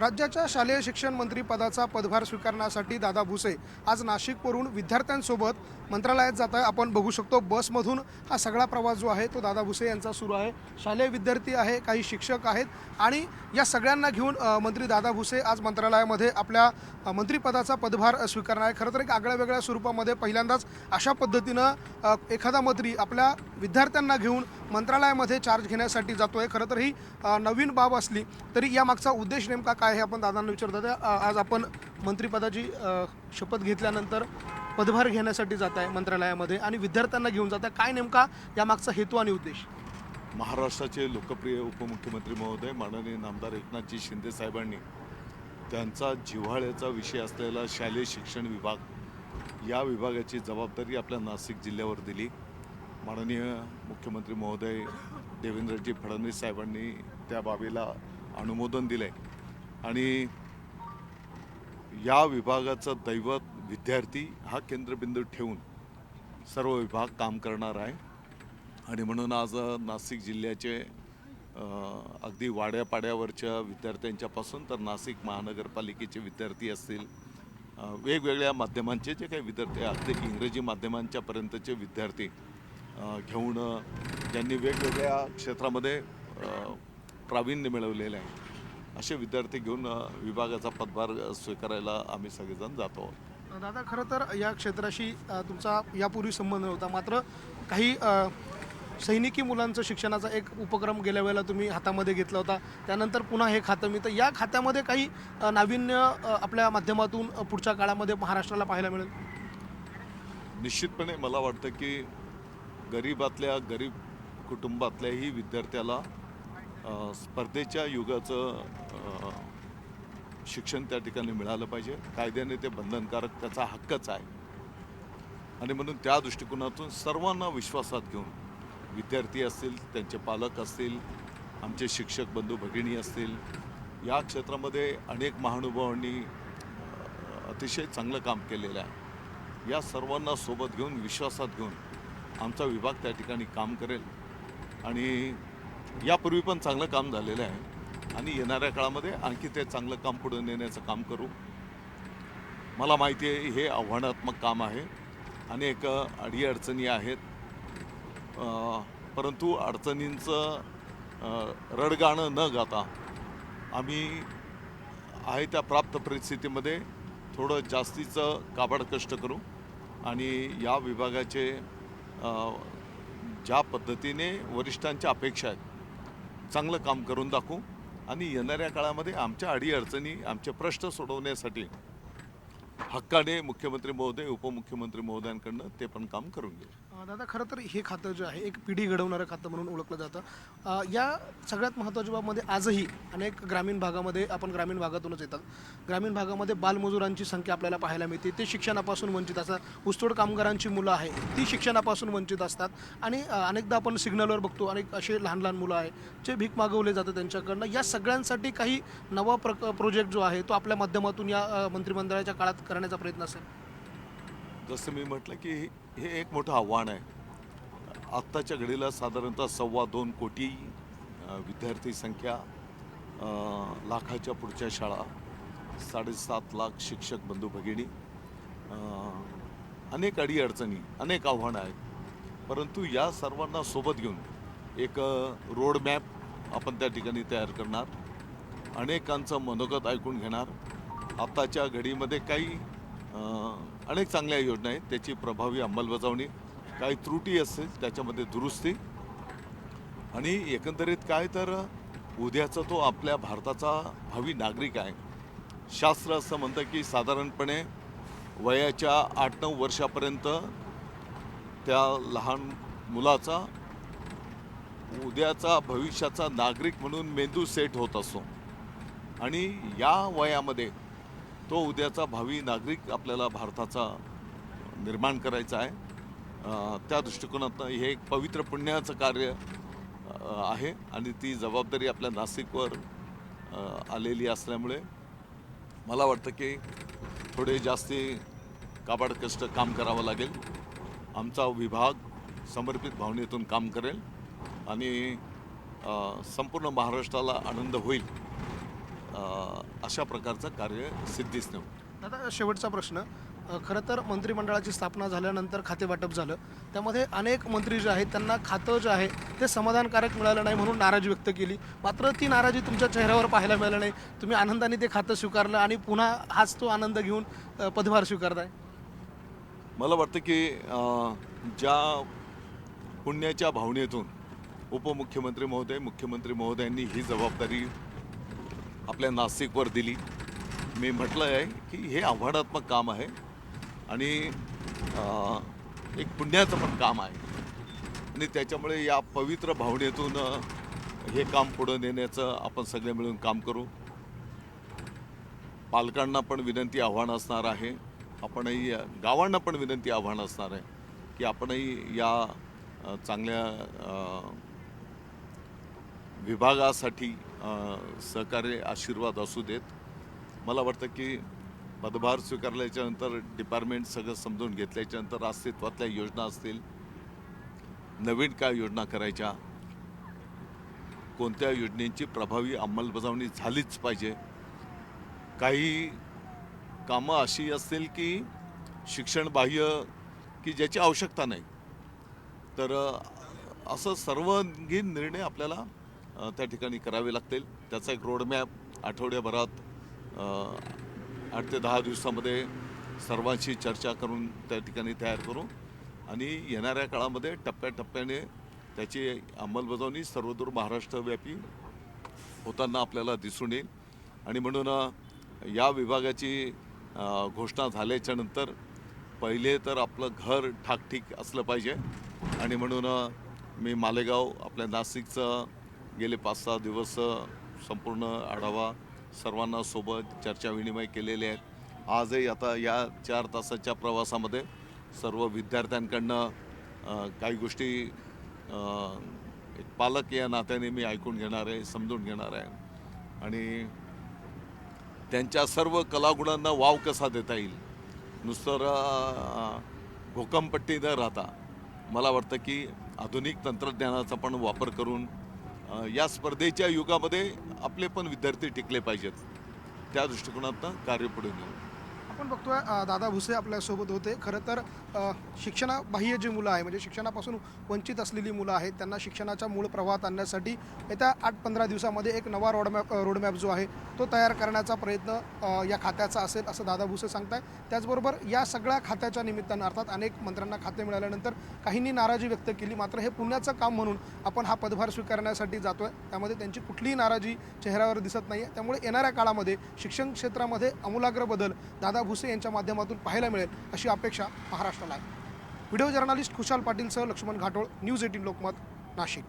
राज्याच्या शालेय शिक्षण मंत्री पदाचा पदभार स्वीकारण्यासाठी दादा भुसे आज नाशिकवरून विद्यार्थ्यांसोबत मंत्रालयात जात आहे. आपण बघू शकतो बसमधून हा सगळा प्रवास जो आहे तो दादा भुसे यांचा सुरू आहे. शालेय विद्यार्थी आहे काही शिक्षक आहेत आणि या सगळ्यांना घेऊन मंत्री दादा भुसे आज मंत्रालयामध्ये आपल्या मंत्रीपदाचा मंत्रिपदाचा पदभार स्वीकारणार आहे खरं तर एक आगळ्या वेगळ्या स्वरूपामध्ये पहिल्यांदाच अशा पद्धतीनं एखादा मंत्री आपल्या विद्यार्थ्यांना घेऊन मंत्रालयामध्ये चार्ज घेण्यासाठी जातोय. खरं तर ही नवीन बाब असली तरी यामागचा उद्देश नेमका काय काय हे आपण दादांना विचारतो तर, आज आपण मंत्रिपदाची शपथ घेतल्यानंतर पदभार घेण्यासाठी जात आहे मंत्रालयामध्ये आणि विद्यार्थ्यांना घेऊन जात आहे काय नेमका यामागचा हेतू आणि उद्देश? महाराष्ट्राचे लोकप्रिय उपमुख्यमंत्री महोदय माननीय नामदार एकनाथजी शिंदे साहेबांनी त्यांचा जिव्हाळ्याचा विषय असलेला शालेय शिक्षण विभाग या विभागाची जबाबदारी आपल्या नाशिक जिल्ह्यावर दिली. माननीय मुख्यमंत्री महोदय देवेंद्रजी फडणवीस साहेबांनी त्या बाबीला अनुमोदन दिलं आहे आणि या विभागाचं दैवत विद्यार्थी हा केंद्रबिंदू ठेवून सर्व विभाग काम करणार आहे. आणि म्हणून आज नाशिक जिल्ह्याचे अगदी वाड्यापाड्यावरच्या विद्यार्थ्यांच्यापासून तर नाशिक महानगरपालिकेचे विद्यार्थी असतील वेगवेगळ्या माध्यमांचे जे काही विद्यार्थी अगदी इंग्रजी माध्यमांच्यापर्यंतचे विद्यार्थी घेऊन ज्यांनी वेगवेगळ्या क्षेत्रामध्ये प्रावीण्य मिळवलेले आहे. असे विद्यार्थी घेऊन विभागाचा पदभार स्वीकारायला आम्ही सगळेजण जातो. आहोत दादा खरं तर या क्षेत्राशी तुमचा यापूर्वी संबंध नव्हता. मात्र काही सैनिकी मुलांचं शिक्षणाचा एक उपक्रम गेल्या वेळेला तुम्ही हातामध्ये घेतला होता. त्यानंतर पुन्हा हे खातं. मी तर या खात्यामध्ये काही नाविन्य आपल्या माध्यमातून पुढच्या काळामध्ये महाराष्ट्राला पाहायला मिळेल? निश्चितपणे मला वाटतं की गरीबातल्या गरीब कुटुंबातल्याही विद्यार्थ्याला स्पर्धेच्या युगाचं शिक्षण त्या ठिकाणी मिळालं पाहिजे. कायद्याने ते बंधनकारक त्याचा हक्कच आहे. आणि म्हणून त्या दृष्टिकोनातून सर्वांना विश्वासात घेऊन विद्यार्थी असतील त्यांचे पालक असतील आमचे शिक्षक बंधू भगिनी असतील या क्षेत्रामध्ये अनेक महानुभावांनी अतिशय चांगलं काम केलेलं आहे. या सर्वांना सोबत घेऊन विश्वासात घेऊन आमचा विभाग त्या ठिकाणी काम करेल. आणि यापूर्वी पण चांगलं काम झालेलं आहे. आणि येणाऱ्या काळामध्ये आणखी ते चांगलं काम पुढे नेण्याचं काम करू. मला माहिती आहे हे आव्हानात्मक काम आहे. अनेक अडीअडचणी आहेत. परंतु अडचणींचं रडगाणं न गाता आम्ही आहे त्या प्राप्त परिस्थितीमध्ये थोडं जास्तीचं काबाड कष्ट करू. आणि या विभागाचे ज्या पद्धतीने वरिष्ठांच्या अपेक्षा आहेत चांगलं काम करून दाखवू. आणि येणाऱ्या काळामध्ये आमच्या अडीअडचणी आमचे प्रश्न सोडवण्यासाठी हक्काने मुख्यमंत्री महोदय उपमुख्यमंत्री महोदयांकडनं ते पण काम करून घेऊ. दादा खरं तर हे खातं जे आहे एक पिढी घडवणारं खातं म्हणून ओळखलं जातं. या सगळ्यात महत्त्वाच्या बाबमध्ये आजही अनेक ग्रामीण भागामध्ये आपण ग्रामीण भागातूनच येतात. ग्रामीण भागामध्ये बालमजुरांची संख्या आपल्याला पाहायला मिळते. ते शिक्षणापासून वंचित असतात. ऊसतोड कामगारांची मुलं आहे ती शिक्षणापासून वंचित असतात. आणि अनेकदा आपण सिग्नलवर बघतो अनेक असे लहान लहान मुलं आहे जे भीक मागवले जातं त्यांच्याकडनं. या सगळ्यांसाठी काही नवा प्रक प्रोजेक्ट जो आहे तो आपल्या माध्यमातून या मंत्रिमंडळाच्या काळात करण्याचा प्रयत्न असेल. जसं मी म्हटलं की हे एक मोठं आव्हान आहे. आत्ताच्या घडीला साधारणतः सव्वा दोन कोटी विद्यार्थी संख्या लाखाच्या पुढच्या शाळा साडेसात लाख शिक्षक बंधू भगिनी अनेक अडीअडचणी अनेक आव्हानं आहेत. परंतु या सर्वांना सोबत घेऊन एक रोड मॅप आपण त्या ठिकाणी तयार करणार. अनेकांचं मनोगत ऐकून घेणार. आत्ताच्या घडीमध्ये काही अनेक चांगल्या योजना आहेत. त्याची प्रभावी अंमलबजावणी काही त्रुटी असतील त्याच्यामध्ये दुरुस्ती आणि एकंदरीत काय तर उद्याचा तो आपल्या भारताचा भावी नागरिक आहे. शास्त्र असं म्हणतं की साधारणपणे वयाच्या आठ नऊ वर्षापर्यंत त्या लहान मुलाचा उद्याचा भविष्याचा नागरिक म्हणून मेंदू सेट होत असतो आणि या वयामध्ये तो उद्याचा भावी नागरिक आपल्याला भारताचा निर्माण करायचा आहे. त्या दृष्टिकोनातनं हे एक पवित्र पुण्याचं कार्य आहे आणि ती जबाबदारी आपल्या नाशिकवर आलेली असल्यामुळे मला वाटतं की थोडे जास्ती काबाड कष्ट काम करावं लागेल. आमचा विभाग समर्पित भावनेतून काम करेल आणि संपूर्ण महाराष्ट्राला आनंद होईल. अशा प्रकारचं कार्य सिद्धीच नव्हतं दादा शेवटचा प्रश्न. अ, खरं तर मंत्रिमंडळाची स्थापना झाल्यानंतर खाते वाटप झालं. त्यामध्ये अनेक मंत्री जे आहेत त्यांना खातं जे आहे ते समाधानकारक मिळालं नाही म्हणून नाराजी व्यक्त केली. मात्र ती नाराजी तुमच्या चेहऱ्यावर पाहायला मिळालं नाही. तुम्ही आनंदाने ते खातं स्वीकारलं आणि पुन्हा हाच तो आनंद घेऊन अ, पदभार स्वीकारताय. मला वाटतं की अं, ज्या पुण्याच्या भावनेतून उपमुख्यमंत्री महोदय मुख्यमंत्री महोदयांनी ही जबाबदारी आपल्या नाशिकवर दिली. मी म्हटलं आहे की हे आव्हानात्मक काम आहे आणि एक पुण्याचं पण काम आहे. आणि त्याच्यामुळे या पवित्र भावनेतून हे काम पुढं नेण्याचं आपण सगळे मिळून काम करू. पालकांना पण विनंती आव्हान असणार आहे. आपणही गावांना पण विनंती आव्हान असणार आहे की आपणही या चांगल्या विभागासाठी सहकार्य आशीर्वाद असू देत. मला वाटतं की पदभार स्वीकारल्याच्यानंतर डिपार्टमेंट सगळं समजून घेतल्याच्यानंतर अस्तित्वातल्या योजना असतील नवीन काय योजना करायच्या कोणत्या योजनेची प्रभावी अंमलबजावणी झालीच पाहिजे. काही कामं अशी असतील की शिक्षण बाह्य की ज्याची आवश्यकता नाही. तर असं सर्वांगीण निर्णय आपल्याला त्या ठिकाणी करावे लागतील. त्याचा एक रोडमॅप आठवड्याभरात आठ ते दहा दिवसामध्ये सर्वांशी चर्चा करून त्या ठिकाणी तयार करू. आणि येणाऱ्या काळामध्ये टप्प्याटप्प्याने त्याची अंमलबजावणी सर्वदूर महाराष्ट्रव्यापी होताना आपल्याला दिसून येईल. आणि म्हणून या विभागाची घोषणा झाल्याच्यानंतर पहिले तर आपलं घर ठाकठीक असलं पाहिजे. आणि म्हणून मी मालेगाव आपल्या नाशिकचं गेले पाच सहा दिवस संपूर्ण आढावा सर्वांना सोबत चर्चा विनिमय केलेले आहेत. आजही आता या चार तासाच्या प्रवासामध्ये सर्व विद्यार्थ्यांकडनं काही गोष्टी एक पालक या नात्याने मी ऐकून घेणार आहे समजून घेणार आहे. आणि त्यांच्या सर्व कलागुणांना वाव कसा देता येईल? नुसतं भूकंपट्टी न राहता मला वाटतं की आधुनिक तंत्रज्ञानाचा पण वापर करून या स्पर्धेच्या युगामध्ये आपले पण विद्यार्थी टिकले पाहिजेत. त्या दृष्टिकोनातनं कार्य पुढे नेऊ आपण बघतोय दादा भुसे आपल्यासोबत होते. खरं तर शिक्षणाबाह्य जी मुलं आहे म्हणजे शिक्षणापासून वंचित असलेली मुलं आहेत त्यांना शिक्षणाच्या मूळ प्रवाहात आणण्यासाठी येत्या आठ पंधरा दिवसामध्ये एक नवा रोडमॅप रोडमॅप जो आहे तो तयार करण्याचा प्रयत्न या खात्याचा असेल असं दादा भुसे सांगताय. त्याचबरोबर या सगळ्या खात्याच्या निमित्तानं अर्थात अनेक मंत्र्यांना खाते मिळाल्यानंतर काहींनी नाराजी व्यक्त केली. मात्र हे पुण्याचं काम म्हणून आपण हा पदभार स्वीकारण्यासाठी जातोय. त्यामध्ये त्यांची कुठलीही नाराजी चेहऱ्यावर दिसत नाही त्यामुळे येणाऱ्या काळामध्ये शिक्षण क्षेत्रामध्ये आमूलाग्र बदल दादा भुसे यांच्या माध्यमातून पाहायला मिळेल अशी अपेक्षा महाराष्ट्राला आहे. व्हिडिओ जर्नालिस्ट खुशाल पाटीलसह लक्ष्मण घाटोळ न्यूज एटीन लोकमत नाशिक.